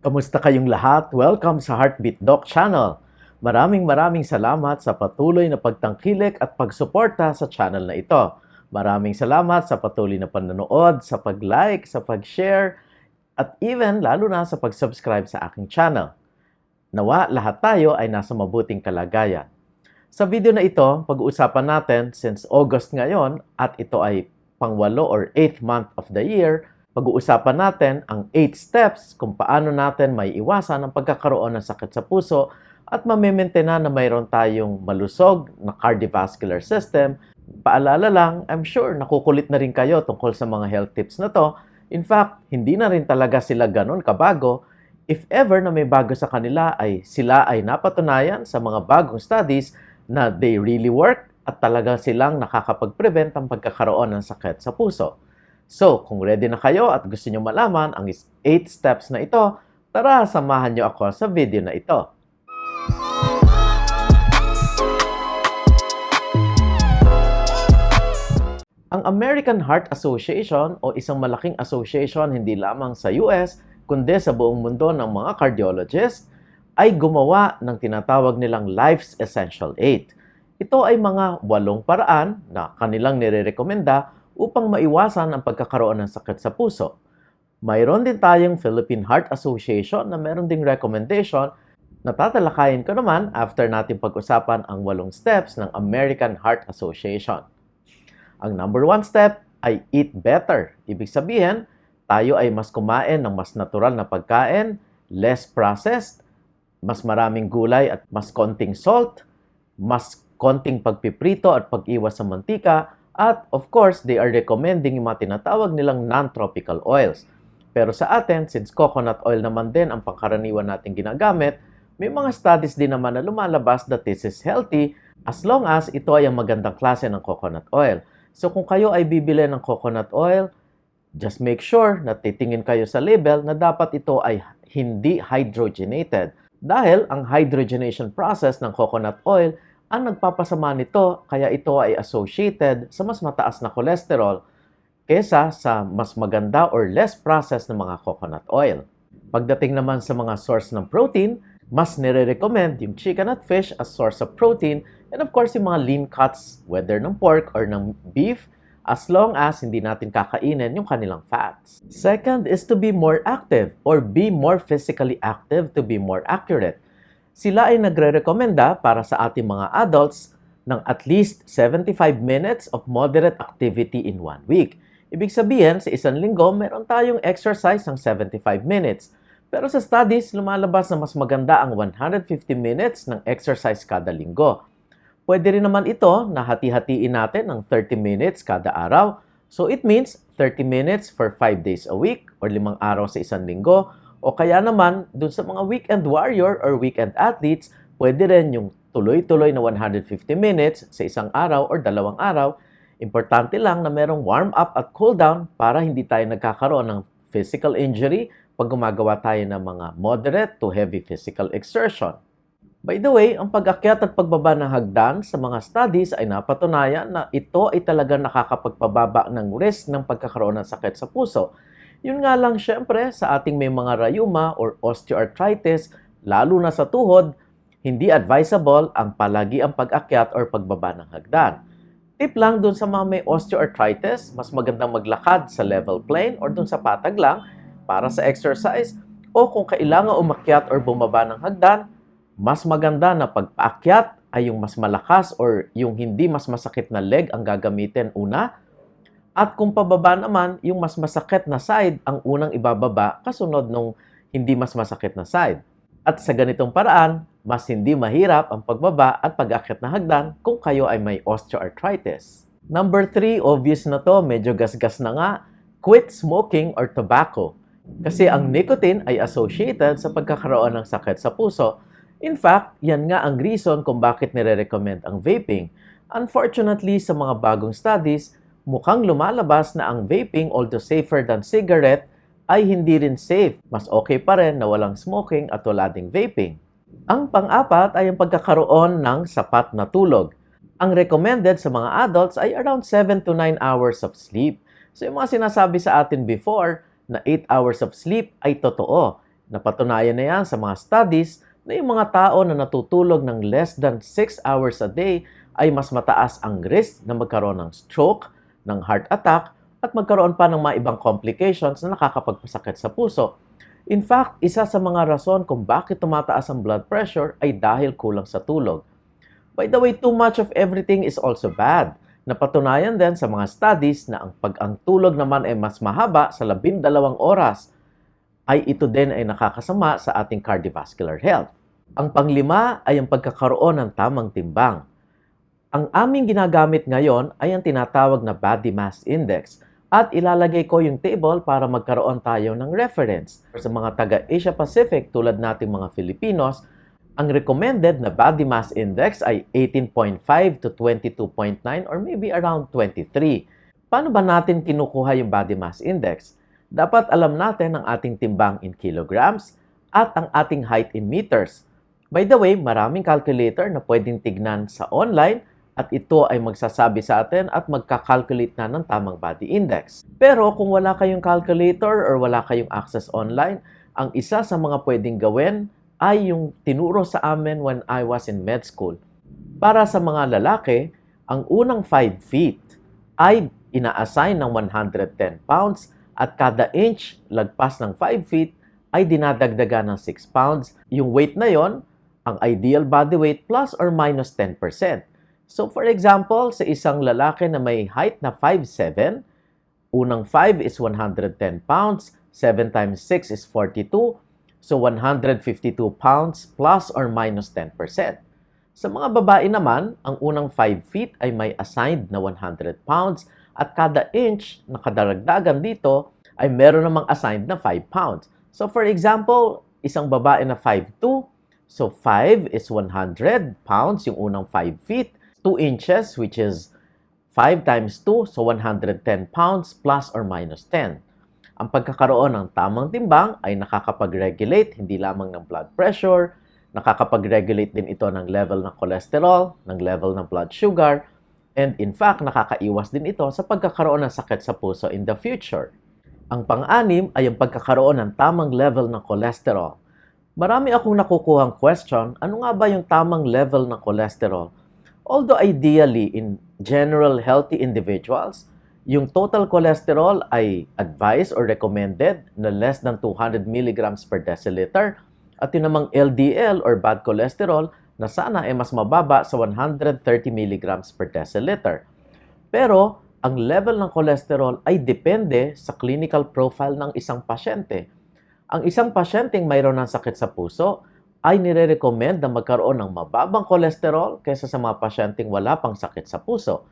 Kamusta kayong lahat? Welcome sa Heartbeat Doc Channel. Maraming maraming salamat sa patuloy na pagtangkilik at pagsuporta sa channel na ito. Maraming salamat sa patuloy na panonood, sa pag-like, sa pag-share, at even lalo na sa pag-subscribe sa aking channel. Nawa lahat tayo ay nasa mabuting kalagayan. Sa video na ito, pag-uusapan natin since August ngayon at ito ay pangwalo or 8th month of the year, pag-uusapan natin ang 8 steps kung paano natin may iwasan ang pagkakaroon ng sakit sa puso at mamimaintain na mayroon tayong malusog na cardiovascular system. Paalala lang, I'm sure nakukulit na rin kayo tungkol sa mga health tips na to. In fact, hindi na rin talaga sila ganun kabago. If ever na may bago sa kanila ay sila ay napatunayan sa mga bagong studies na they really work at talaga silang nakakapag-prevent ang pagkakaroon ng sakit sa puso. So, kung ready na kayo at gusto nyo malaman ang 8 steps na ito, tara samahan nyo ako sa video na ito. Ang American Heart Association o isang malaking association hindi lamang sa US kundi sa buong mundo ng mga cardiologists ay gumawa ng tinatawag nilang Life's Essential 8. Ito ay mga walong paraan na kanilang nirerekomenda upang maiwasan ang pagkakaroon ng sakit sa puso. Mayroon din tayong Philippine Heart Association na meron ding recommendation na tatalakayin ko naman after natin pag-usapan ang walong steps ng American Heart Association. Ang number one step ay eat better. Ibig sabihin, tayo ay mas kumain ng mas natural na pagkain, less processed, mas maraming gulay at mas konting salt, mas konting pagpiprito at pag-iwas sa mantika, at of course, they are recommending yung mga tinatawag nilang non-tropical oils. Pero sa atin, since coconut oil naman din ang pangkaraniwan natin ginagamit, may mga studies din naman na lumalabas that this is healthy as long as ito ay ang magandang klase ng coconut oil. So kung kayo ay bibili ng coconut oil, just make sure na titingin kayo sa label na dapat ito ay hindi hydrogenated. Dahil ang hydrogenation process ng coconut oil ang nagpapasama nito kaya ito ay associated sa mas mataas na cholesterol kesa sa mas maganda or less processed na mga coconut oil. Pagdating naman sa mga source ng protein, mas nire-recommend yung chicken at fish as source of protein and of course yung mga lean cuts, whether ng pork or ng beef, as long as hindi natin kakainin yung kanilang fats. Second is to be more active or be more physically active to be more accurate. Sila ay nagre-rekomenda para sa ating mga adults ng at least 75 minutes of moderate activity in one week. Ibig sabihin, sa isang linggo, meron tayong exercise ng 75 minutes. Pero sa studies, lumalabas na mas maganda ang 150 minutes ng exercise kada linggo. Pwede rin naman ito na hati-hatiin natin ng 30 minutes kada araw. So it means 30 minutes for 5 days a week or limang araw sa isang linggo. O kaya naman, dun sa mga weekend warrior or weekend athletes, pwede rin yung tuloy-tuloy na 150 minutes sa isang araw or dalawang araw. Importante lang na merong warm-up at cool-down para hindi tayo nagkakaroon ng physical injury pag gumagawa tayo ng mga moderate to heavy physical exertion. By the way, ang pag-akyat at pagbaba ng hagdan sa mga studies ay napatunayan na ito ay talaga nakakapagpababa ng risk ng pagkakaroon ng sakit sa puso. Yun nga lang syempre sa ating may mga rayuma or osteoarthritis, lalo na sa tuhod, hindi advisable ang palagi ang pag-akyat or pagbaba ng hagdan. Tip lang dun sa mga may osteoarthritis, mas magandang maglakad sa level plane or dun sa patag lang para sa exercise o kung kailangan umakyat or bumaba ng hagdan, mas maganda na pagpaakyat ay yung mas malakas or yung hindi mas masakit na leg ang gagamitin una. At kung pababa naman, yung mas masakit na side ang unang ibababa kasunod nung hindi mas masakit na side. At sa ganitong paraan, mas hindi mahirap ang pagbaba at pag-akyat na hagdan kung kayo ay may osteoarthritis. Number 3, obvious na to, medyo gasgas na nga, quit smoking or tobacco. Kasi ang nicotine ay associated sa pagkakaroon ng sakit sa puso. In fact, yan nga ang reason kung bakit nire-recommend ang vaping. Unfortunately, sa mga bagong studies, mukhang lumalabas na ang vaping, although safer than cigarette, ay hindi rin safe. Mas okay pa rin na walang smoking at wala ding vaping. Ang pang-apat ay ang pagkakaroon ng sapat na tulog. Ang recommended sa mga adults ay around 7 to 9 hours of sleep. So yung mga sinasabi sa atin before na 8 hours of sleep ay totoo. Napatunayan na yan sa mga studies na yung mga tao na natutulog ng less than 6 hours a day ay mas mataas ang risk na magkaroon ng stroke, ng heart attack, at magkaroon pa ng mga ibang complications na nakakapagpasakit sa puso. In fact, isa sa mga rason kung bakit tumataas ang blood pressure ay dahil kulang sa tulog. By the way, too much of everything is also bad. Napatunayan din sa mga studies na ang pag ang tulog naman ay mas mahaba sa labindalawang oras, ay ito din ay nakakasama sa ating cardiovascular health. Ang panglima ay ang pagkakaroon ng tamang timbang. Ang aming ginagamit ngayon ay ang tinatawag na body mass index at ilalagay ko yung table para magkaroon tayo ng reference. Sa mga taga-Asia Pacific tulad nating mga Filipinos, ang recommended na body mass index ay 18.5 to 22.9 or maybe around 23. Paano ba natin kinukuha yung body mass index? Dapat alam natin ang ating timbang in kilograms at ang ating height in meters. By the way, maraming calculator na pwedeng tignan sa online at ito ay magsasabi sa atin at magkakalculate na ng tamang body index. Pero kung wala kayong calculator or wala kayong access online, ang isa sa mga pwedeng gawin ay yung tinuro sa amin when I was in med school. Para sa mga lalaki, ang unang 5 feet ay ina-assign ng 110 pounds at kada inch lagpas ng 5 feet ay dinadagdagan ng 6 pounds. Yung weight na yon, ang ideal body weight plus or minus 10%. So for example, sa isang lalaki na may height na 5'7", unang 5 is 110 pounds, 7 times 6 is 42, So 152 pounds plus or minus 10%. Sa mga babae naman, ang unang 5 feet ay may assigned na 100 pounds at kada inch na kadaragdagan dito ay meron namang assigned na 5 pounds. So for example, isang babae na 5'2", so 5 is 100 pounds, yung unang 5 feet, 2 inches which is 5 times 2, so 110 pounds plus or minus 10. Ang pagkakaroon ng tamang timbang ay nakakapag-regulate hindi lamang ng blood pressure, nakakapag-regulate din ito ng level ng cholesterol, ng level ng blood sugar, and in fact, nakakaiwas din ito sa pagkakaroon ng sakit sa puso in the future. Ang pang-anim ay ang pagkakaroon ng tamang level ng cholesterol. Marami akong nakukuhang question, ano nga ba yung tamang level ng cholesterol? Although ideally, in general healthy individuals, yung total cholesterol ay advised or recommended na less than 200 mg per deciliter at yung namang LDL or bad cholesterol na sana ay mas mababa sa 130 mg per deciliter. Pero ang level ng cholesterol ay depende sa clinical profile ng isang pasyente. Ang isang pasyenteng mayroon ng sakit sa puso ay nire-recommend na magkaroon ng mababang cholesterol kaysa sa mga pasyenteng wala pang sakit sa puso.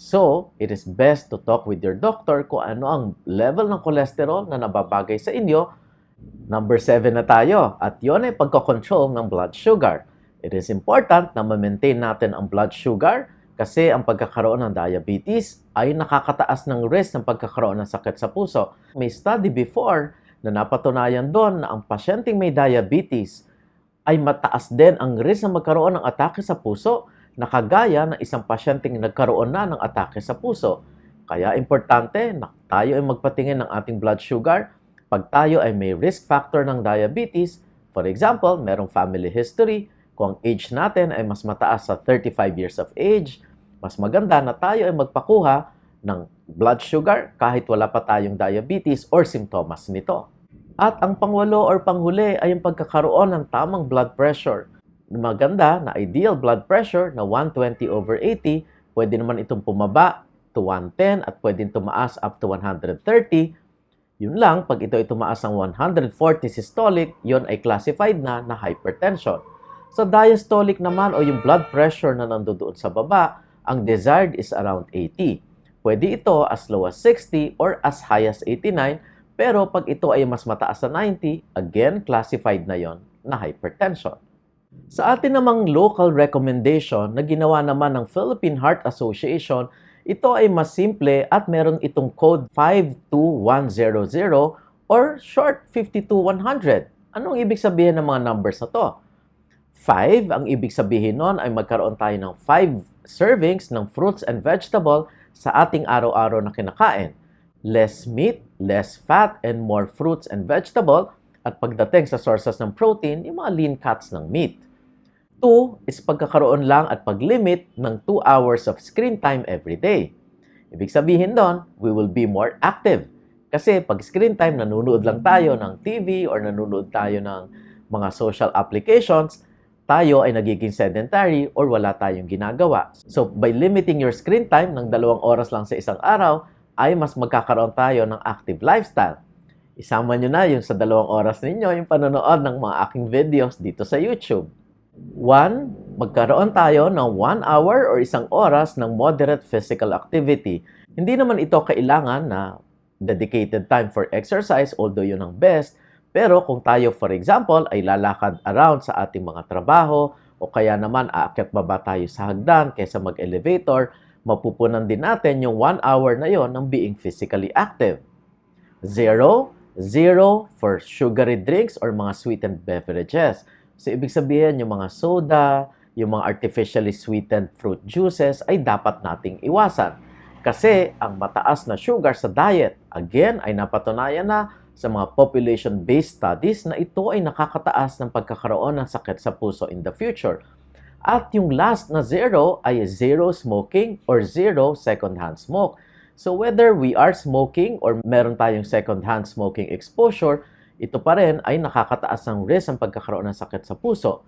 So, it is best to talk with your doctor kung ano ang level ng cholesterol na nababagay sa inyo. Number 7 na tayo at yon ay pagkocontrol ng blood sugar. It is important na ma-maintain natin ang blood sugar kasi ang pagkakaroon ng diabetes ay nakakataas ng risk ng pagkakaroon ng sakit sa puso. May study before na napatunayan doon na ang pasyenteng may diabetes ay mataas din ang risk na magkaroon ng atake sa puso na kagaya ng isang pasyenteng nagkaroon na ng atake sa puso. Kaya importante na tayo ay magpatingin ng ating blood sugar pag tayo ay may risk factor ng diabetes. For example, merong family history, kung ang age natin ay mas mataas sa 35 years of age, mas maganda na tayo ay magpakuha ng blood sugar kahit wala pa tayong diabetes or simptomas nito. At ang pangwalo or panghuli ay ang pagkakaroon ng tamang blood pressure maganda na ideal blood pressure na 120 over 80, pwede naman itong pumaba to 110 at pwedeng tumaas up to 130. Yun lang, pag ito ay tumaas ng 140 systolic, yon ay classified na na hypertension. Sa diastolic naman o yung blood pressure na nandoon sa baba, ang desired is around 80. Pwede ito as low as 60 or as high as 89, pero pag ito ay mas mataas sa 90, again, classified na yon na hypertension. Sa atin namang local recommendation na ginawa naman ng Philippine Heart Association, ito ay mas simple at meron itong code 52100 or short 52100. Anong ibig sabihin ng mga numbers na to? 5, ang ibig sabihin nun ay magkaroon tayo ng 5 servings ng fruits and vegetable sa ating araw-araw na kinakain. Less meat, less fat, and more fruits and vegetable At pagdating sa sources ng protein, yung mga lean cuts ng meat. Two is pagkakaroon lang at paglimit ng 2 hours of screen time every day. Ibig sabihin doon, we will be more active. Kasi pag screen time, nanonood lang tayo ng TV or nanonood tayo ng mga social applications, tayo ay nagiging sedentary or wala tayong ginagawa. So, by limiting your screen time ng dalawang oras lang sa isang araw, ay mas magkakaroon tayo ng active lifestyle. Isama nyo na yung sa dalawang oras ninyo yung panonood ng mga aking videos dito sa YouTube. One, magkaroon tayo ng one hour or isang oras ng moderate physical activity. Hindi naman ito kailangan na dedicated time for exercise, although yun ang best. Pero kung tayo, for example, ay lalakad around sa ating mga trabaho o kaya naman aakyat baba tayo sa hagdan kaysa mag-elevator, mapupunan din natin yung one hour na yon ng being physically active. Zero, zero for sugary drinks or mga sweetened beverages. So, ibig sabihin, yung mga soda, yung mga artificially sweetened fruit juices ay dapat nating iwasan. Kasi ang mataas na sugar sa diet, again, ay napatunayan na sa mga population-based studies na ito ay nakakataas ng pagkakaroon ng sakit sa puso in the future. At yung last na zero ay zero smoking or zero second-hand smoke. So whether we are smoking or meron tayong second-hand smoking exposure, ito pa rin ay nakakataas ng risk ng pagkakaroon ng sakit sa puso.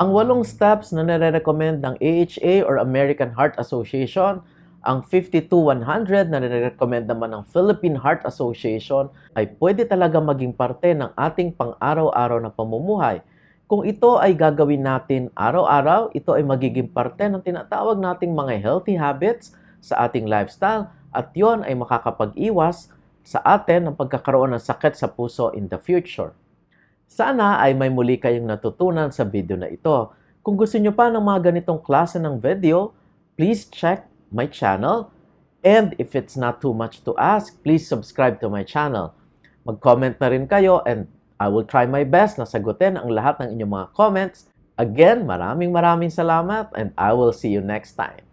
Ang walong steps na nire-recommend ng AHA or American Heart Association, ang 52-100 na nire-recommend naman ng Philippine Heart Association ay pwede talaga maging parte ng ating pang-araw-araw na pamumuhay. Kung ito ay gagawin natin araw-araw, ito ay magiging parte ng tinatawag nating mga healthy habits sa ating lifestyle at yon ay makakapag-iwas sa atin ng pagkakaroon ng sakit sa puso in the future. Sana ay may muli kayong natutunan sa video na ito. Kung gusto nyo pa ng mga ganitong klase ng video, please check my channel. And if it's not too much to ask, please subscribe to my channel. Mag-comment na rin kayo and I will try my best na sagutin ang lahat ng inyong mga comments. Again, maraming maraming salamat and I will see you next time.